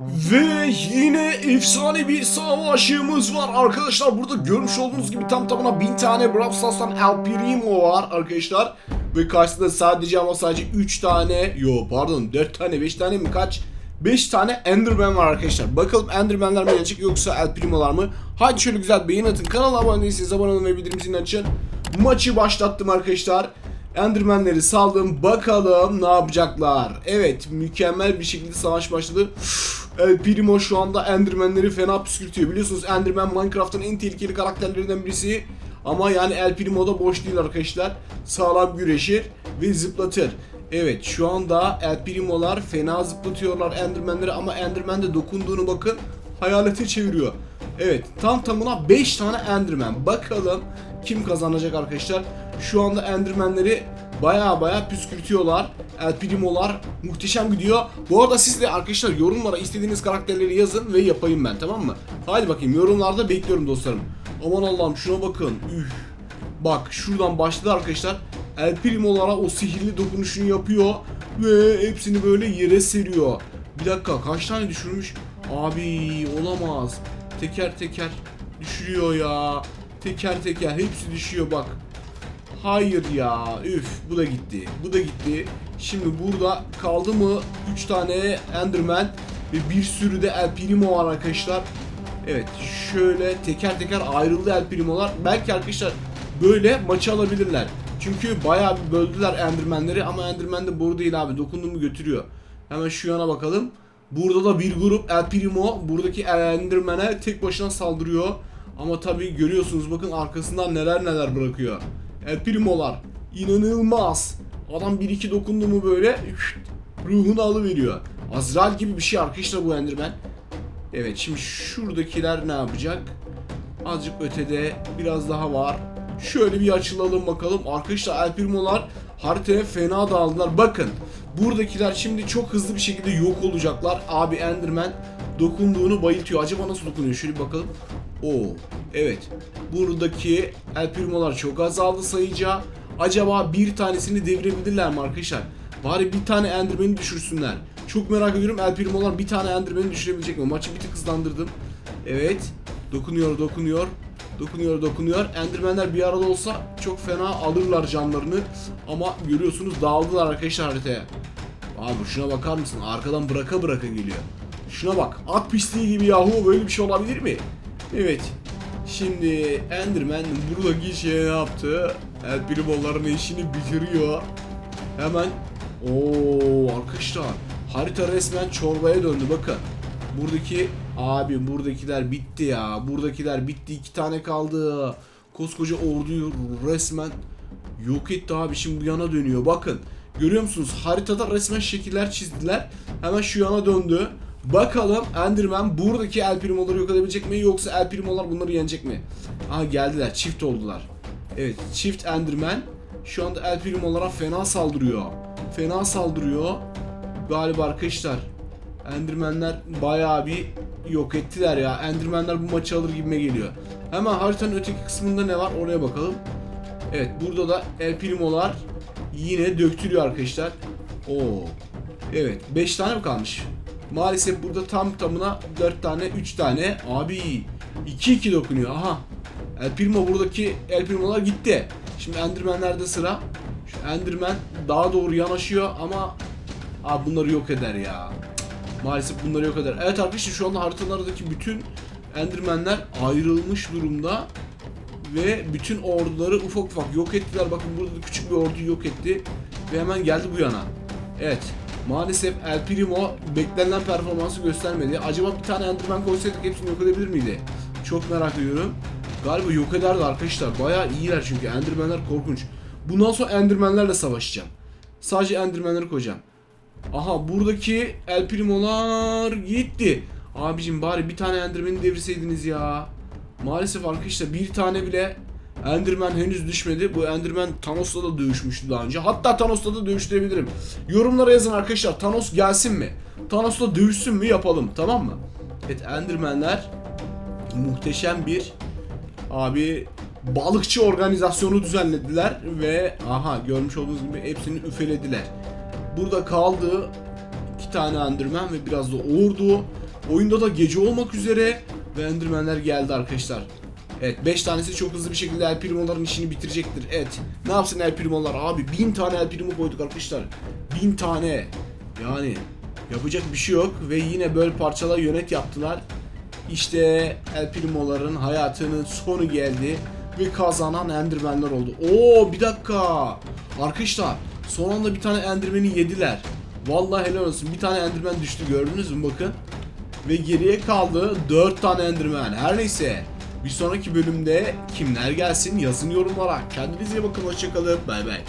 Ve yine efsane bir savaşımız var arkadaşlar. Burada görmüş olduğunuz gibi tam tamına bin tane Brawl Stars'tan El Primo var arkadaşlar. Ve karşısında sadece ama sadece 3 tane, yo pardon 4 tane 5 tane mi kaç? 5 tane Enderman var arkadaşlar. Bakalım Enderman'ler mi gelecek yoksa El Primo'lar mı? Hadi şöyle güzel beğen atın. Kanala abone değilseniz abone olun ve bildirim zilini açın. Maçı başlattım arkadaşlar. Enderman'leri saldım. Bakalım ne yapacaklar. Evet mükemmel bir şekilde savaş başladı. El Primo şu anda Enderman'leri fena püskürtüyor. Biliyorsunuz Enderman Minecraft'ın en tehlikeli karakterlerinden birisi. Ama yani El Primo da boş değil arkadaşlar. Sağlam güreşir ve zıplatır. Evet şu anda El Primo'lar fena zıplatıyorlar Enderman'leri ama Enderman de dokunduğunu bakın hayalete çeviriyor. Evet tam tamına 5 tane Enderman. Bakalım kim kazanacak arkadaşlar. Şu anda Enderman'leri baya baya püskürtüyorlar. El Primo'lar muhteşem gidiyor. Bu arada siz de arkadaşlar yorumlara istediğiniz karakterleri yazın ve yapayım ben tamam mı? Hadi bakayım yorumlarda bekliyorum dostlarım. Aman Allah'ım şuna bakın. Üf. Bak şuradan başladı arkadaşlar. El Primo'lara o sihirli dokunuşunu yapıyor ve hepsini böyle yere seriyor. Bir dakika kaç tane düşürmüş? Abi olamaz. Teker teker düşürüyor ya. Teker teker hepsi düşüyor bak. Hayır ya. Üf bu da gitti. Bu da gitti. Şimdi burada kaldı mı 3 tane Enderman ve bir sürü de El Primo var arkadaşlar. Evet şöyle teker teker ayrıldı El Primo'lar. Belki arkadaşlar böyle maçı alabilirler. Çünkü bayağı bir böldüler Enderman'leri ama Enderman de boru değil abi. Dokundu mu götürüyor. Hemen şu yana bakalım. Burada da bir grup El Primo buradaki Enderman'e tek başına saldırıyor. Ama tabii görüyorsunuz bakın arkasından neler neler bırakıyor. El Primo'lar inanılmaz. Adam bir iki dokundu mu böyle ruhunu alıveriyor. Azrail gibi bir şey arkadaşlar bu Enderman. Evet şimdi şuradakiler ne yapacak? Azıcık ötede biraz daha var. Şöyle bir açılalım bakalım. Arkadaşlar El Primo'lar haritaya fena dağıldılar. Bakın buradakiler şimdi çok hızlı bir şekilde yok olacaklar. Abi Enderman dokunduğunu bayıltıyor. Acaba nasıl dokunuyor? Şöyle bakalım. Oo, evet. Buradaki El Primo'lar çok azaldı sayıca. Acaba bir tanesini devirebilirler mi arkadaşlar? Bari bir tane Enderman'i düşürsünler. Çok merak ediyorum El Primo'lar bir tane Enderman'i düşürebilecek mi? Maçı bir tık hızlandırdım. Evet. Dokunuyor, dokunuyor. Dokunuyor, dokunuyor. Enderman'ler bir arada olsa çok fena alırlar canlarını. Ama görüyorsunuz dağıldılar arkadaşlar haritaya. Abi şuna bakar mısın? Arkadan bıraka bıraka geliyor. Şuna bak. At pisliği gibi yahu böyle bir şey olabilir mi? Evet. Şimdi Enderman buradaki şey ne yaptı? El Primo'ların işini bitiriyor. Hemen Oo arkadaşlar harita resmen çorbaya döndü bakın. Buradaki abi buradakiler bitti ya. Buradakiler bitti. iki tane kaldı. Koskoca orduyu resmen yok etti abi. Şimdi bu yana dönüyor. Bakın. Görüyor musunuz? Haritada resmen şekiller çizdiler. Hemen şu yana döndü. Bakalım Enderman buradaki El Primo'ları yok edebilecek mi yoksa El Primo'lar bunları yenecek mi? Aha geldiler. Çift oldular. Evet çift Enderman şu anda El Primo'lara fena saldırıyor. Fena saldırıyor. Galiba arkadaşlar Enderman'ler bayağı bir yok ettiler ya. Enderman'ler bu maçı alır gibime geliyor. Hemen haritanın öteki kısmında ne var oraya bakalım. Evet burada da El Primo'lar yine döktürüyor arkadaşlar. Oo. Evet 5 tane mi kalmış? Maalesef burada tam tamına 4 tane 3 tane. Abi 2-2 dokunuyor. Aha. El Primo buradaki El Primo'lar gitti. Şimdi Enderman'lerde sıra. Şu Enderman daha doğru yanaşıyor ama Abi bunları yok eder ya. Maalesef bunları yok eder. Evet arkadaşlar şu anda haritalardaki bütün Enderman'ler ayrılmış durumda. Ve bütün orduları ufak ufak yok ettiler. Bakın burada da küçük bir orduyu yok etti. Ve hemen geldi bu yana. Evet. Maalesef El Primo beklenen performansı göstermedi. Acaba bir tane Enderman koysaydık hepsini yok edebilir miydi? Çok merak ediyorum. Galiba yok ederdi arkadaşlar. Bayağı iyiler çünkü. Enderman'ler korkunç. Bundan sonra Enderman'lerle savaşacağım. Sadece Enderman'leri koyacağım. Aha buradaki El Primo'lar gitti. Abicim bari bir tane Enderman'i devirseydiniz ya. Maalesef arkadaşlar bir tane bile Enderman henüz düşmedi. Bu Enderman Thanos'la da dövüşmüştü daha önce. Hatta Thanos'la da dövüştürebilirim. Yorumlara yazın arkadaşlar. Thanos gelsin mi? Thanos'la dövüşsün mü yapalım. Tamam mı? Evet Enderman'ler muhteşem bir abi balıkçı organizasyonu düzenlediler ve aha görmüş olduğunuz gibi hepsini üfelediler. Burada kaldı iki tane Enderman ve biraz da ordu. Oyunda da gece olmak üzere ve Enderman'ler geldi arkadaşlar. Evet 5 tanesi çok hızlı bir şekilde El Primo'ların işini bitirecektir. Evet. Ne yapsın El Primo'lar abi? 1000 tane El Primo koyduk arkadaşlar. 1000 tane. Yani yapacak bir şey yok ve yine böyle parçalar yönet yaptılar. İşte El Primo'ların hayatının sonu geldi ve kazanan Enderman'ler oldu. Oo bir dakika. Arkadaşlar son anda bir tane Enderman'i yediler. Vallahi helal olsun. Bir tane Enderman düştü gördünüz mü bakın. Ve geriye kaldı 4 tane Enderman. Her neyse. Bir sonraki bölümde kimler gelsin yazın yorumlara. Kendinize iyi bakın. Hoşçakalın. Bay bay.